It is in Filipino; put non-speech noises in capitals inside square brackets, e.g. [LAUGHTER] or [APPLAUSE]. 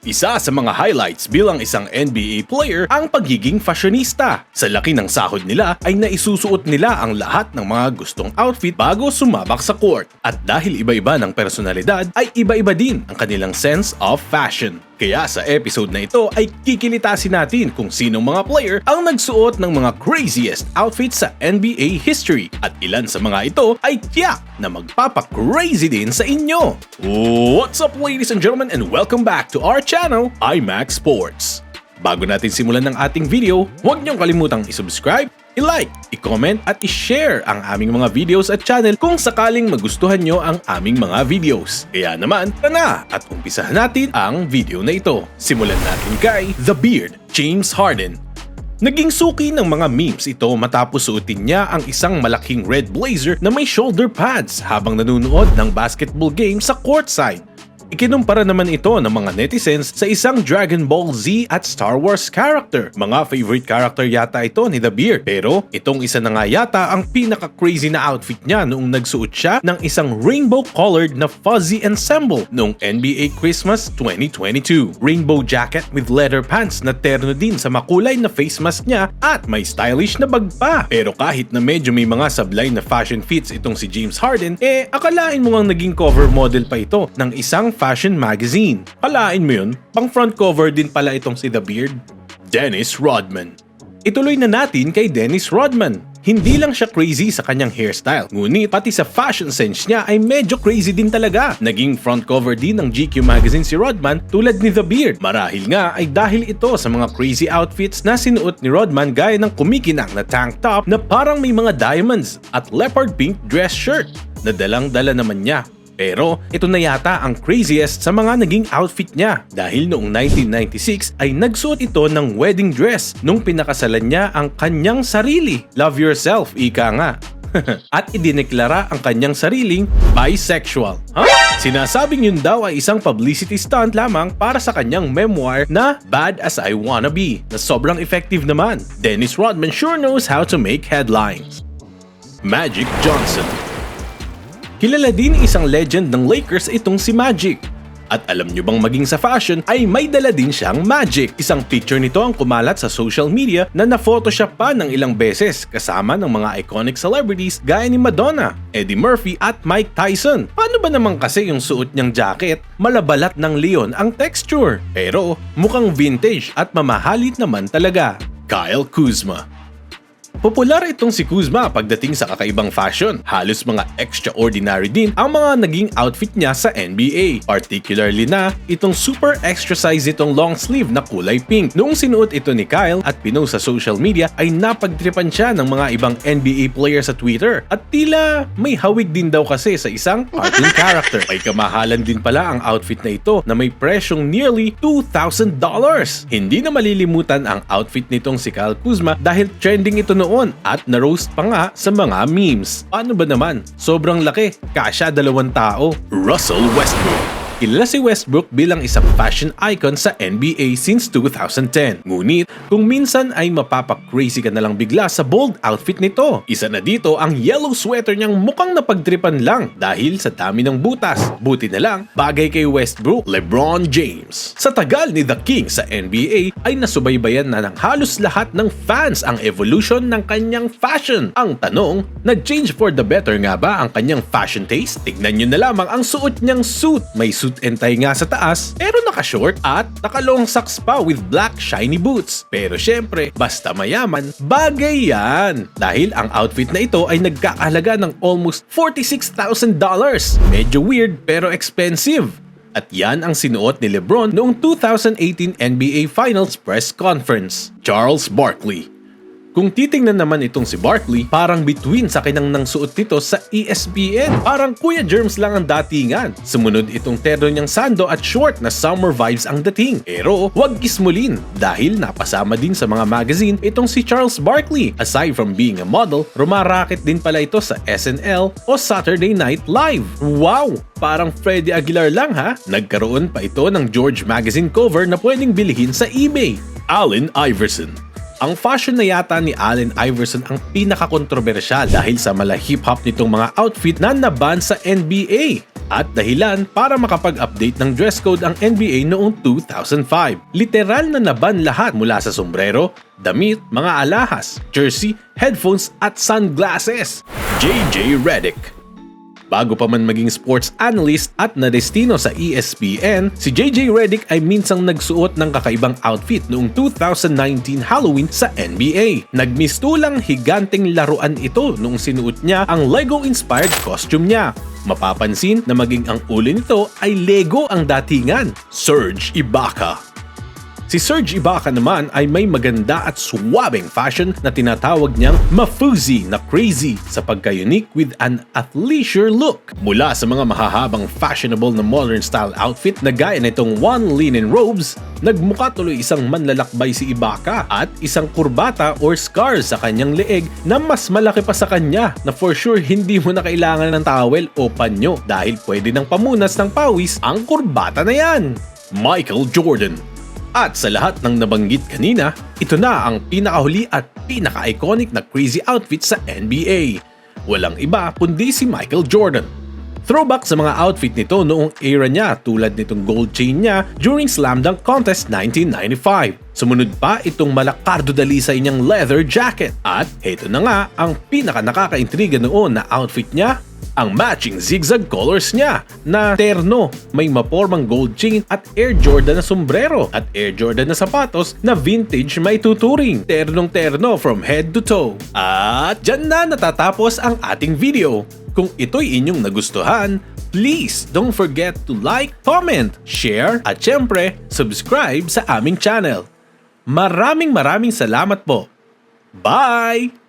Isa sa mga highlights bilang isang NBA player ang pagiging fashionista. Sa laki ng sahod nila ay naisusuot nila ang lahat ng mga gustong outfit bago sumabak sa court. At dahil iba-iba ng personalidad ay iba-iba din ang kanilang sense of fashion. Kaya sa episode na ito ay kikilitasin natin kung sinong mga player ang nagsuot ng mga craziest outfits sa NBA history at ilan sa mga ito ay tiyak na magpapa-crazy din sa inyo. What's up ladies and gentlemen and welcome back to our channel, IMAX Sports. Bago natin simulan ng ating video, huwag niyong kalimutang isubscribe, i-like, i-comment at i-share ang aming mga videos at channel kung sakaling magustuhan nyo ang aming mga videos. Kaya naman, tara na at umpisahan natin ang video na ito. Simulan natin kay The Beard, James Harden. Naging suki ng mga memes ito matapos suotin niya ang isang malaking red blazer na may shoulder pads habang nanonood ng basketball game sa courtside. Ikinumpara naman ito ng mga netizens sa isang Dragon Ball Z at Star Wars character. Mga favorite character yata ito ni The Beard. Pero itong isa na nga yata ang pinaka-crazy na outfit niya noong nagsuot siya ng isang rainbow-colored na fuzzy ensemble noong NBA Christmas 2022. Rainbow jacket with leather pants na terno din sa makulay na face mask niya at may stylish na bag pa. Pero kahit na medyo may mga sablay na fashion fits itong si James Harden, eh akalain mo ang naging cover model pa ito ng isang fashion magazine. Kalain mo yun, pang front cover din pala itong si The Beard. Dennis Rodman Ituloy na natin kay Dennis Rodman. Hindi lang siya crazy sa kanyang hairstyle, ngunit pati sa fashion sense niya ay medyo crazy din talaga. Naging front cover din ng GQ magazine si Rodman tulad ni The Beard. Marahil nga ay dahil ito sa mga crazy outfits na sinuot ni Rodman gaya ng kumikinang na tank top na parang may mga diamonds at leopard pink dress shirt na dalang-dala naman niya pero ito na yata ang craziest sa mga naging outfit niya dahil noong 1996 ay nagsuot ito ng wedding dress nung pinakasalan niya ang kanyang sarili. Love yourself, ika nga. [LAUGHS] At idineklara ang kanyang sariling bisexual. Huh? Sinasabing yun daw ay isang publicity stunt lamang para sa kanyang memoir na Bad As I Wanna Be na sobrang effective naman. Dennis Rodman sure knows how to make headlines. Magic Johnson Kilala din isang legend ng Lakers itong si Magic. At alam nyo bang maging sa fashion ay may dala din siyang magic. Isang picture nito ang kumalat sa social media na na-photoshop pa ng ilang beses kasama ng mga iconic celebrities gaya ni Madonna, Eddie Murphy at Mike Tyson. Paano ba naman kasi yung suot niyang jacket? Malabalat ng leon ang texture. Pero mukhang vintage at mamahalit naman talaga. Kyle Kuzma Popular itong si Kuzma pagdating sa kakaibang fashion. Halos mga extraordinary din ang mga naging outfit niya sa NBA. Particularly na itong super extra size itong long sleeve na kulay pink. Noong sinuot ito ni Kyle at pinost sa social media ay napagtripan siya ng mga ibang NBA player sa Twitter. At tila may hawig din daw kasi sa isang cartoon character. May kamahalan din pala ang outfit na ito na may presyong nearly $2,000. Hindi na malilimutan ang outfit nitong si Kyle Kuzma dahil trending ito noon noon at na-roast pa nga sa mga memes. Paano ba naman? Sobrang laki, kasya dalawang tao. Russell Westbrook Kilala si Westbrook bilang isang fashion icon sa NBA since 2010. Ngunit, kung minsan ay mapapakrazy ka na lang bigla sa bold outfit nito. Isa na dito ang yellow sweater niyang mukhang napagtripan lang dahil sa dami ng butas. Buti na lang, bagay kay Westbrook, LeBron James. Sa tagal ni The King sa NBA ay nasubaybayan na ng halos lahat ng fans ang evolution ng kanyang fashion. Ang tanong, nag-change for the better nga ba ang kanyang fashion taste? Tignan nyo na lamang ang suot niyang suit. May suit suit and tie nga sa taas, pero naka-short at naka-long socks pa with black shiny boots. Pero syempre, basta mayaman, bagay yan! Dahil ang outfit na ito ay nagkakahalaga ng almost $46,000. Medyo weird pero expensive. At yan ang sinuot ni Lebron noong 2018 NBA Finals press conference. Charles Barkley kung titingnan naman itong si Barkley, parang between sa kinang nang suot nito sa ESPN. Parang Kuya Germs lang ang datingan. Sumunod itong terno niyang sando at short na summer vibes ang dating. Pero wag kismulin dahil napasama din sa mga magazine itong si Charles Barkley. Aside from being a model, rumaraket din pala ito sa SNL o Saturday Night Live. Wow! Parang Freddie Aguilar lang ha? Nagkaroon pa ito ng George Magazine cover na pwedeng bilhin sa eBay. Allen Iverson ang fashion na yata ni Allen Iverson ang pinaka-kontrobersyal dahil sa mala hip-hop nitong mga outfit na naban sa NBA. at dahilan para makapag-update ng dress code ang NBA noong 2005. Literal na naban lahat mula sa sombrero, damit, mga alahas, jersey, headphones at sunglasses. JJ Redick Bago pa man maging sports analyst at nadestino sa ESPN, si JJ Redick ay minsang nagsuot ng kakaibang outfit noong 2019 Halloween sa NBA. Nagmistulang higanteng laruan ito noong sinuot niya ang Lego-inspired costume niya. Mapapansin na maging ang ulo nito ay Lego ang datingan, Serge Ibaka. Si Serge Ibaka naman ay may maganda at suwabing fashion na tinatawag niyang mafuzi na crazy sa pagka-unique with an athleisure look. Mula sa mga mahahabang fashionable na modern style outfit na gaya nitong one linen robes, nagmukha tuloy isang manlalakbay si Ibaka at isang kurbata or scar sa kanyang leeg na mas malaki pa sa kanya na for sure hindi mo na kailangan ng towel o panyo dahil pwede nang pamunas ng pawis ang kurbata na yan. Michael Jordan at sa lahat ng nabanggit kanina, ito na ang pinakahuli at pinaka-iconic na crazy outfit sa NBA. Walang iba kundi si Michael Jordan. Throwback sa mga outfit nito noong era niya tulad nitong gold chain niya during Slam Dunk Contest 1995. Sumunod pa itong malakardo dalisay niyang leather jacket. At heto na nga ang pinaka nakakaintriga noon na outfit niya ang matching zigzag colors niya na terno, may mapormang gold chain at Air Jordan na sombrero at Air Jordan na sapatos na vintage may tuturing. Ternong terno from head to toe. At dyan na natatapos ang ating video. Kung ito'y inyong nagustuhan, please don't forget to like, comment, share at syempre subscribe sa aming channel. Maraming maraming salamat po. Bye!